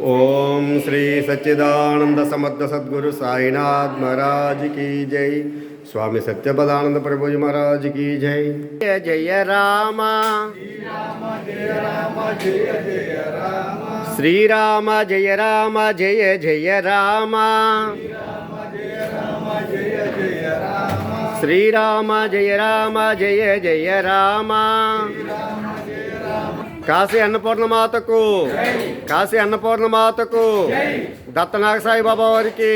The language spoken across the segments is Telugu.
ओम श्री सच्चिदानंद समर्थ सद्गुरु साईनाथ महाराज की जय स्वामी सत्यपदानंद प्रभु जी महाराज की जय जय जय राम श्री राम जय राम जय जय राम శ్రీరామ జయ రామ జయ జయ రామ. కాశీ అన్నపూర్ణమాతకు కాశీ అన్నపూర్ణమాతకు దత్తనాగ సాయిబాబా వారికి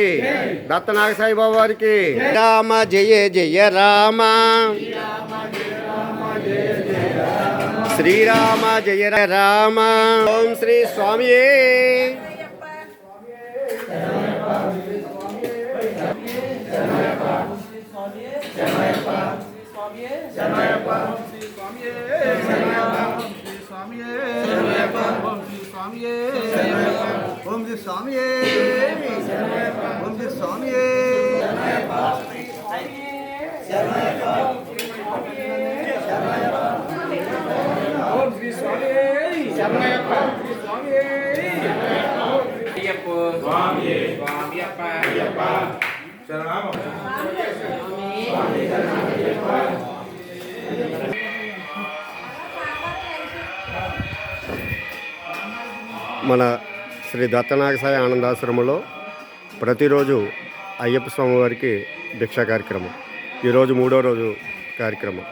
దత్తనాగ సాయిబాబా వారికి. రామ జయ జయ రామ. శ్రీరామ జయ రామ. ఓం శ్రీ స్వామి ఓం శ్రీ స్వామియే. ఓం శ్రీ స్వామియే. అయ్యప్ప స్వామి స్వామియప్ప అయ్యప్ప మన శ్రీ దత్తనాగసాయి ఆనందాశ్రమంలో ప్రతిరోజు అయ్యప్ప స్వామి వారికి భిక్షా కార్యక్రమం. ఈరోజు మూడో రోజు కార్యక్రమం.